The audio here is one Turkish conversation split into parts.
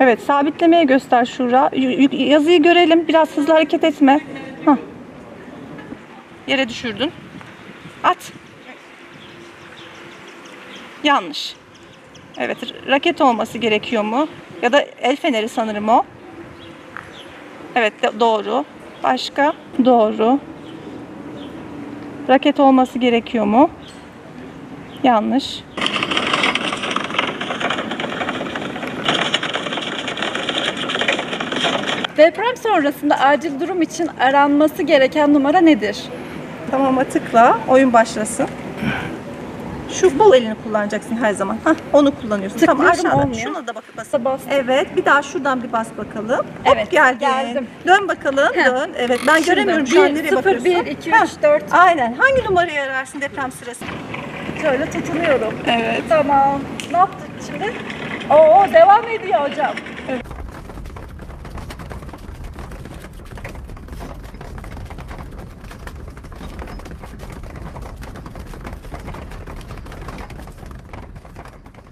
Evet sabitlemeye göster Şura. Y- Yazıyı görelim. Biraz hızlı hareket etme. Hah. Yere düşürdün. At. Yanlış. Evet raket olması gerekiyor mu? Ya da el feneri sanırım o. Evet doğru. Başka? Doğru. Raket olması gerekiyor mu? Yanlış. Deprem sonrasında acil durum için aranması gereken numara nedir? Tamama tıkla. Oyun başlasın. Şu bol elini kullanacaksın her zaman. Hah, onu kullanıyorsun. tamam Tıklıyorum, aşağıda. olmuyor. Şuna da bak bas. Bas. Evet. Bir daha şuradan bir bas bakalım. Hop, Evet, geldin. geldim. Dön bakalım. Heh. Dön. Evet. Ben göremiyorum şu an nereye 0, bakıyorsun. 1, 2, 3, Heh, 4. Aynen. Hangi numarayı ararsın deprem sırasında? Şöyle tutunuyorum. Evet. Tamam. Ne yaptık şimdi? Oo devam ediyor hocam.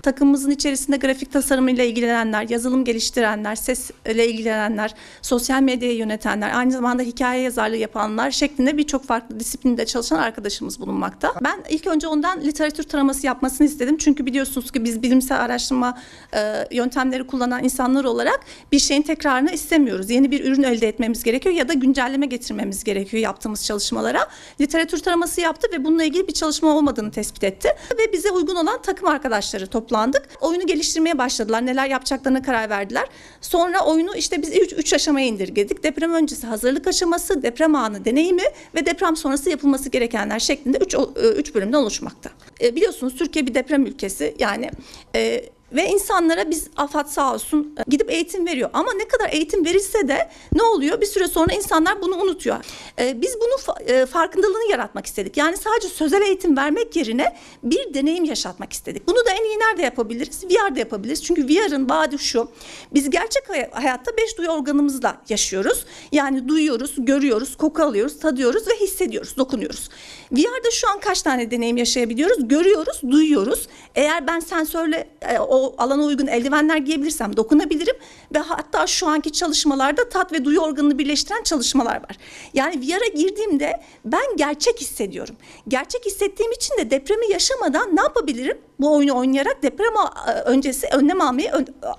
Takımımızın içerisinde grafik tasarımıyla ilgilenenler, yazılım geliştirenler, sesle ilgilenenler, sosyal medyayı yönetenler, aynı zamanda hikaye yazarlığı yapanlar şeklinde birçok farklı disiplinde çalışan arkadaşımız bulunmakta. Ben ilk önce ondan literatür taraması yapmasını istedim. Çünkü biliyorsunuz ki biz bilimsel araştırma e, yöntemleri kullanan insanlar olarak bir şeyin tekrarını istemiyoruz. Yeni bir ürün elde etmemiz gerekiyor ya da güncelleme getirmemiz gerekiyor yaptığımız çalışmalara. Literatür taraması yaptı ve bununla ilgili bir çalışma olmadığını tespit etti. Ve bize uygun olan takım arkadaşları toplandık. Oyunu geliştirmeye başladılar. Neler yapacaklarına karar verdiler. Sonra oyunu işte biz üç, üç aşamaya indirgedik. Deprem öncesi hazırlık aşaması, deprem anı deneyimi ve deprem sonrası yapılması gerekenler şeklinde üç, o- e, üç bölümden oluşmakta. E, biliyorsunuz Türkiye bir deprem ülkesi. Yani e, ve insanlara biz AFAD sağ olsun e, gidip eğitim veriyor. Ama ne kadar eğitim verilse de ne oluyor? Bir süre sonra insanlar bunu unutuyor. E, biz bunun e, farkındalığını yaratmak istedik. Yani sadece sözel eğitim vermek yerine bir deneyim yaşatmak istedik. Bunu da en iyi nerede yapabiliriz? VR'da yapabiliriz. Çünkü VR'ın vaadi şu. Biz gerçek hay- hayatta beş duyu organımızla yaşıyoruz. Yani duyuyoruz, görüyoruz, koku alıyoruz, tadıyoruz ve hissediyoruz, dokunuyoruz. VR'da şu an kaç tane deneyim yaşayabiliyoruz? Görüyoruz, duyuyoruz. Eğer ben sensörle e, o alana uygun eldivenler giyebilirsem dokunabilirim ve hatta şu anki çalışmalarda tat ve duyu organını birleştiren çalışmalar var. Yani VR'a girdiğimde ben gerçek hissediyorum. Gerçek hissettiğim için de depremi yaşamadan ne yapabilirim? Bu oyunu oynayarak deprem a- öncesi önlem almayı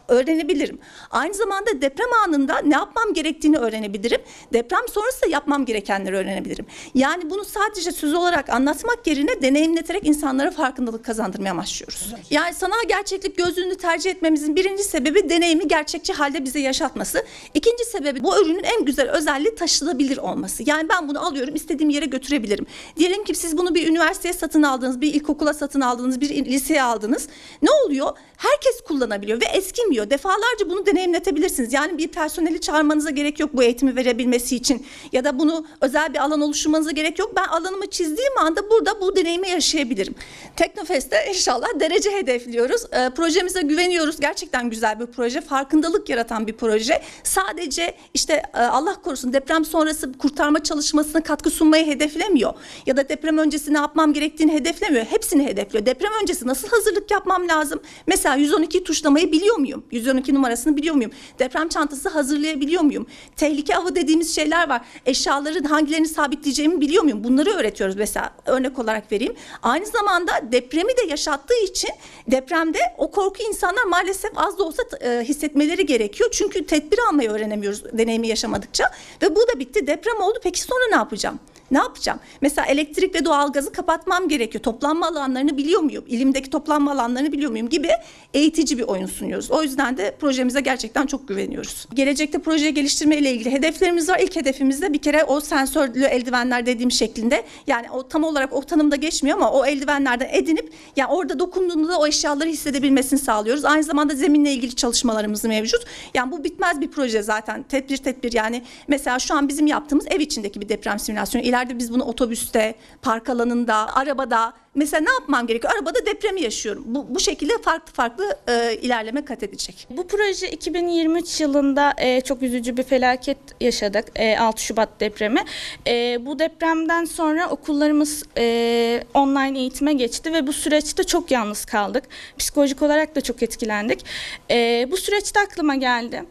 öğrenebilirim. Aynı zamanda deprem anında ne yapmam gerektiğini öğrenebilirim. Deprem sonrası da yapmam gerekenleri öğrenebilirim. Yani bunu sadece söz olarak anlatmak yerine deneyimleterek insanlara farkındalık kazandırmaya amaçlıyoruz. Yani sanal gerçeklik gözlüğünü tercih etmemizin birinci sebebi deneyimi gerçekçi halde bize yaşatması. İkinci sebebi bu ürünün en güzel özelliği taşınabilir olması. Yani ben bunu alıyorum istediğim yere götürebilirim. Diyelim ki siz bunu bir üniversiteye satın aldınız, bir ilkokula satın aldınız, bir liseye aldınız. Ne oluyor? Herkes kullanabiliyor ve eskimiyor. Defalarca bunu deneyimletebilirsiniz. Yani bir personeli çağırmanıza gerek yok bu eğitimi verebilmesi için. Ya da bunu özel bir alan oluşturmanıza gerek yok. Ben alanımı çizdiğim anda burada bu deneyimi yaşayabilirim. Teknofest'te inşallah derece hedefliyoruz. Ee, projemize güveniyoruz. Gerçekten güzel bir proje. Farkındalık yaratan bir proje. Sadece işte e, Allah korusun deprem sonrası kurtarma çalışmasına katkı sunmayı hedeflemiyor. Ya da deprem öncesi ne yapmam gerektiğini hedeflemiyor. Hepsini hedefliyor. Deprem öncesi nasıl hazırlık yapmam lazım? Mesela 112 tuşlamayı biliyor muyum? 112 numarasını biliyor muyum? Deprem çantası hazırlayabiliyor muyum? Tehlike avı dediğimiz şeyler var. Eşyaların hangilerini sabitleyeceğimi biliyor muyum? Bunları öğretiyoruz mesela örnek olarak vereyim. Aynı zamanda depremi de yaşattığı için depremde o korku insanlar maalesef az da olsa e, hissetmeleri gerekiyor. Çünkü tedbir almayı öğrenemiyoruz deneyimi yaşamadıkça. Ve bu da bitti. Deprem oldu. Peki sonra ne yapacağım? Ne yapacağım? Mesela elektrik ve doğalgazı kapatmam gerekiyor. Toplanma alanlarını biliyor muyum? İlimdeki toplanma alanlarını biliyor muyum? Gibi eğitici bir oyun sunuyoruz. O yüzden de projemize gerçekten çok güveniyoruz. Gelecekte projeyi geliştirme ile ilgili hedeflerimiz var. İlk hedefimiz de bir kere o sensörlü eldivenler dediğim şeklinde. Yani o tam olarak o tanımda geçmiyor ama o eldivenlerden edinip yani orada dokunduğunda da o eşyaları hissedebilmesini sağlıyoruz. Aynı zamanda zeminle ilgili çalışmalarımız mevcut. Yani bu bitmez bir proje zaten. Tedbir tedbir yani mesela şu an bizim yaptığımız ev içindeki bir deprem simülasyonu. İleride biz bunu otobüste, park alanında, arabada mesela ne yapmam gerekiyor? Arabada depremi yaşıyorum. Bu, bu şekilde farklı farklı e, ilerleme kat edecek. Bu proje 2023 yılında e, çok üzücü bir felaket yaşadık. E, 6 Şubat depremi. E, bu depremden sonra okullarımız e, online eğitime geçti ve bu süreçte çok yalnız kaldık. Psikolojik olarak da çok etkilendik. E, bu süreçte aklıma geldi.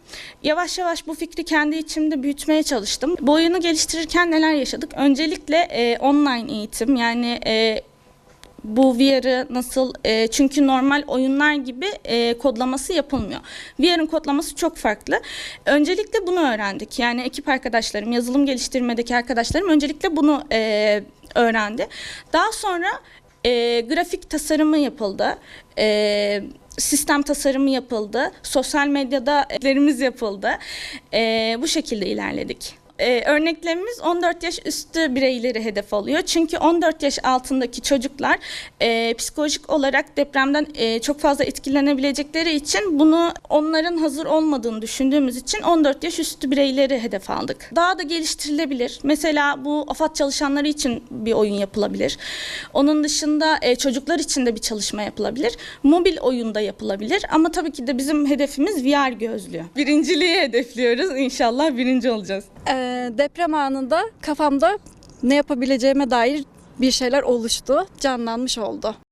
Yavaş yavaş bu fikri kendi içimde büyütmeye çalıştım. Bu oyunu geliştirirken neler yaşadık? Öncelikle e, online eğitim yani e, bu VR'ı nasıl e, çünkü normal oyunlar gibi e, kodlaması yapılmıyor. VR'ın kodlaması çok farklı. Öncelikle bunu öğrendik. Yani ekip arkadaşlarım, yazılım geliştirmedeki arkadaşlarım öncelikle bunu e, öğrendi. Daha sonra e, grafik tasarımı yapıldı. E, sistem tasarımı yapıldı. Sosyal medyada yapıldı. E, bu şekilde ilerledik. Ee, örneklemimiz 14 yaş üstü bireyleri hedef alıyor. Çünkü 14 yaş altındaki çocuklar e, psikolojik olarak depremden e, çok fazla etkilenebilecekleri için bunu onların hazır olmadığını düşündüğümüz için 14 yaş üstü bireyleri hedef aldık. Daha da geliştirilebilir. Mesela bu AFAD çalışanları için bir oyun yapılabilir. Onun dışında e, çocuklar için de bir çalışma yapılabilir. Mobil oyunda yapılabilir ama tabii ki de bizim hedefimiz VR gözlüğü. Birinciliği hedefliyoruz. İnşallah birinci olacağız. Ee, deprem anında kafamda ne yapabileceğime dair bir şeyler oluştu, canlanmış oldu.